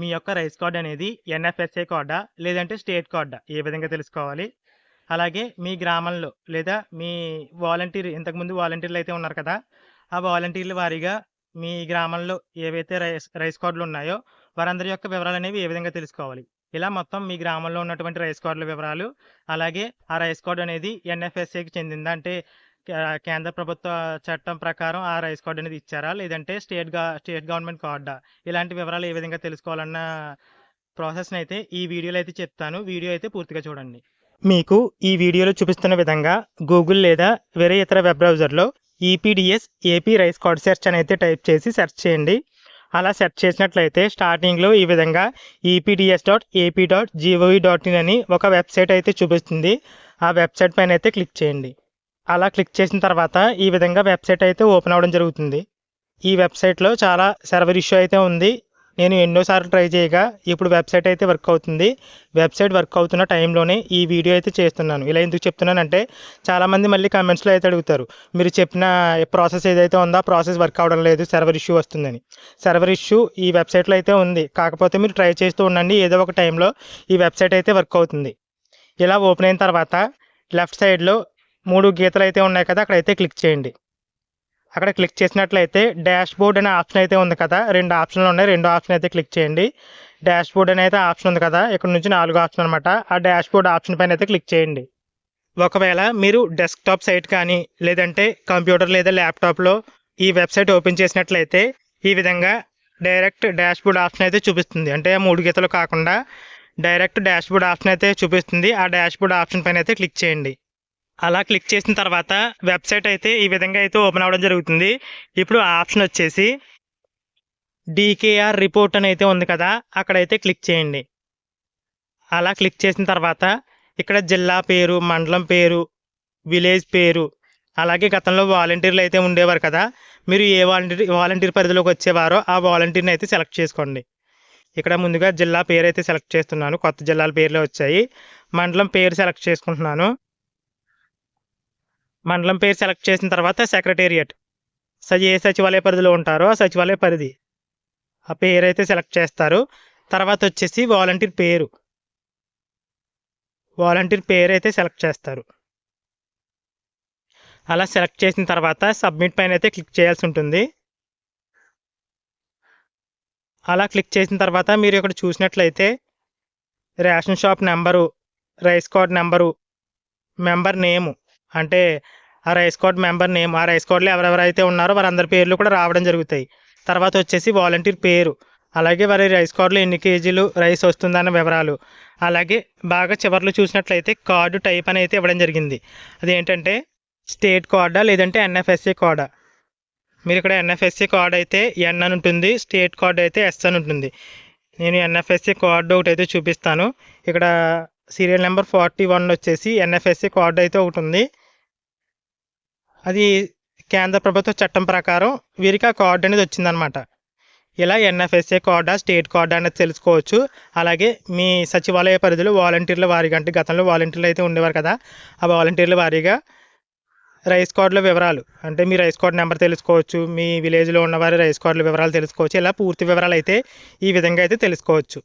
మీ యొక్క rice card అనేది NFSA కార్డా లేదంటే స్టేట్ కార్డా? ఏ విధంగా తెలుసుకోవాలి? అలాగే మీ గ్రామంలో లేదా మీ వాలంటీర్ ఇంతకుముందు వాలంటీర్లు అయితే ఉన్నారు కదా ఆ వాలంటీర్ల వారీగా మీ గ్రామంలో ఏవైతే రైస్ రైస్ కార్డులు ఉన్నాయో వారందరి యొక్క వివరాలు అనేవి ఏ విధంగా తెలుసుకోవాలి? ఇలా మొత్తం మీ గ్రామంలో ఉన్నటువంటి రైస్ కార్డుల వివరాలు అలాగే ఆ రైస్ కార్డు అనేది ఎన్ఎఫ్ఎస్ఏకి చెందిందా? అంటే కేంద్ర ప్రభుత్వ చట్టం ప్రకారం ఆ రైస్ కార్డు అనేది ఇచ్చారా? లేదంటే స్టేట్గా స్టేట్ గవర్నమెంట్ కార్డా? ఇలాంటి వివరాలు ఏ విధంగా తెలుసుకోవాలన్న ప్రాసెస్ని అయితే ఈ వీడియోలో అయితే చెప్తాను. వీడియో అయితే పూర్తిగా చూడండి. మీకు ఈ వీడియోలో చూపిస్తున్న విధంగా గూగుల్ లేదా వేరే ఇతర వెబ్ బ్రౌజర్లో EPDS AP rice card search అని అయితే టైప్ చేసి సెర్చ్ చేయండి. అలా సెర్చ్ చేసినట్లయితే స్టార్టింగ్లో ఈ విధంగా EPDS dot AP dot GOV dot in అని ఒక వెబ్సైట్ అయితే చూపిస్తుంది. ఆ వెబ్సైట్ పైన అయితే క్లిక్ చేయండి. అలా క్లిక్ చేసిన తర్వాత ఈ విధంగా వెబ్సైట్ అయితే ఓపెన్ అవ్వడం జరుగుతుంది. ఈ వెబ్సైట్లో చాలా సర్వర్ ఇష్యూ అయితే ఉంది. నేను ఎన్నోసార్లు ట్రై చేయగా ఇప్పుడు వెబ్సైట్ అయితే వర్క్ అవుతుంది. వెబ్సైట్ వర్క్ అవుతున్న టైంలోనే ఈ వీడియో అయితే చేస్తున్నాను. ఇలా ఎందుకు చెప్తున్నానంటే చాలామంది మళ్ళీ కమెంట్స్లో అయితే అడుగుతారు మీరు చెప్పిన ప్రాసెస్ ఏదైతే ఉందో ఆ ప్రాసెస్ వర్క్ అవడం లేదు సర్వర్ ఇష్యూ వస్తుందని. సర్వర్ ఇష్యూ ఈ వెబ్సైట్లో అయితే ఉంది. కాకపోతే మీరు ట్రై చేస్తూ ఉండండి ఏదో ఒక టైంలో ఈ వెబ్సైట్ అయితే వర్క్ అవుతుంది. ఇలా ఓపెన్ అయిన తర్వాత లెఫ్ట్ సైడ్లో మూడు గీతలు అయితే ఉన్నాయి కదా అక్కడైతే క్లిక్ చేయండి. అక్కడ క్లిక్ చేసినట్లయితే డాష్ బోర్డ్ అనే ఆప్షన్ అయితే ఉంది కదా రెండు ఆప్షన్లు ఉన్నాయి రెండు ఆప్షన్ అయితే క్లిక్ చేయండి. డాష్ బోర్డ్ అనే అయితే ఆప్షన్ ఉంది కదా ఇక్కడ నుంచి నాలుగు ఆప్షన్ అనమాట ఆ డాష్ బోర్డ్ ఆప్షన్ పైన అయితే క్లిక్ చేయండి. ఒకవేళ మీరు డెస్క్టాప్ సైట్ కానీ లేదంటే కంప్యూటర్ లేదా ల్యాప్టాప్లో ఈ వెబ్సైట్ ఓపెన్ చేసినట్లయితే ఈ విధంగా డైరెక్ట్ డాష్ బోర్డ్ ఆప్షన్ అయితే చూపిస్తుంది. అంటే మూడు గీతలు కాకుండా డైరెక్ట్ డాష్ బోర్డ్ ఆప్షన్ అయితే చూపిస్తుంది. ఆ డాష్ బోర్డ్ ఆప్షన్ పైన అయితే క్లిక్ చేయండి. అలా క్లిక్ చేసిన తర్వాత వెబ్సైట్ అయితే ఈ విధంగా అయితే ఓపెన్ అవ్వడం జరుగుతుంది. ఇప్పుడు ఆప్షన్ వచ్చేసి డీకేఆర్ రిపోర్ట్ అని అయితే ఉంది కదా అక్కడైతే క్లిక్ చేయండి. అలా క్లిక్ చేసిన తర్వాత ఇక్కడ జిల్లా పేరు మండలం పేరు విలేజ్ పేరు అలాగే గతంలో వాలంటీర్లు అయితే ఉండేవారు కదా మీరు ఏ వాలంటీర్ వాలంటీర్ పరిధిలోకి వచ్చేవారో ఆ వాలంటీర్ని అయితే సెలెక్ట్ చేసుకోండి. ఇక్కడ ముందుగా జిల్లా పేరు అయితే సెలెక్ట్ చేస్తున్నాను కొత్త జిల్లాల పేర్లే వచ్చాయి. మండలం పేరు సెలెక్ట్ చేసుకుంటున్నాను. మండలం పేరు సెలెక్ట్ చేసిన తర్వాత సెక్రటేరియట్. స ఏ సచివాలయ పరిధిలో ఉంటారో ఆ సచివాలయ పరిధి. ఆ పేరు అయితే సెలెక్ట్ చేస్తారు. తర్వాత వచ్చేసి వాలంటీర్ పేరు. వాలంటీర్ పేరు అయితే సెలెక్ట్ చేస్తారు. అలా సెలెక్ట్ చేసిన తర్వాత సబ్మిట్ పైన అయితే క్లిక్ చేయాల్సి ఉంటుంది. అలా క్లిక్ చేసిన తర్వాత మీరు ఇక్కడ చూసినట్లయితే ration shop number rice card number member name అంటే ఆ రైస్ కార్డ్ మెంబర్ నేమ్ ఆ రైస్ కార్డులో ఎవరెవరైతే ఉన్నారో వారందరి పేర్లు కూడా రావడం జరుగుతాయి. తర్వాత వచ్చేసి వాలంటీర్ పేరు అలాగే వారి రైస్ కార్డులో ఎన్ని కేజీలు రైస్ వస్తుందన్న వివరాలు అలాగే బాగా చివరిలో చూసినట్లయితే కార్డు టైప్ అని అయితే ఇవ్వడం జరిగింది. అదేంటంటే స్టేట్ కార్డా లేదంటే ఎన్ఎఫ్ఎస్ఏ కార్డా? మీరు ఇక్కడ ఎన్ఎఫ్ఎస్సీ కార్డ్ అయితే ఎన్ అని ఉంటుంది స్టేట్ కార్డ్ అయితే ఎస్ అని ఉంటుంది. నేను ఎన్ఎఫ్ఎస్సి కార్డు ఒకటి అయితే చూపిస్తాను. ఇక్కడ సీరియల్ నెంబర్ ఫార్టీ వన్ వచ్చేసి ఎన్ఎఫ్ఎస్సి కార్డు అయితే ఒకటి ఉంది అది కేంద్ర ప్రభుత్వ చట్టం ప్రకారం వీరికి ఆ కార్డు అనేది వచ్చిందనమాట ఇలా ఎన్ఎఫ్ఎస్ఏ కార్డా స్టేట్ కార్డా అనేది తెలుసుకోవచ్చు. అలాగే మీ సచివాలయ పరిధిలో వాలంటీర్ల వారీగా అంటే గతంలో వాలంటీర్లు అయితే ఉండేవారు కదా ఆ వాలంటీర్ల వారీగా రైస్ కార్డుల వివరాలు అంటే మీ రైస్ కార్డ్ నెంబర్ తెలుసుకోవచ్చు మీ విలేజ్లో ఉన్నవారి రైస్ కార్డుల వివరాలు తెలుసుకోవచ్చు ఇలా పూర్తి వివరాలు అయితే ఈ విధంగా అయితే తెలుసుకోవచ్చు.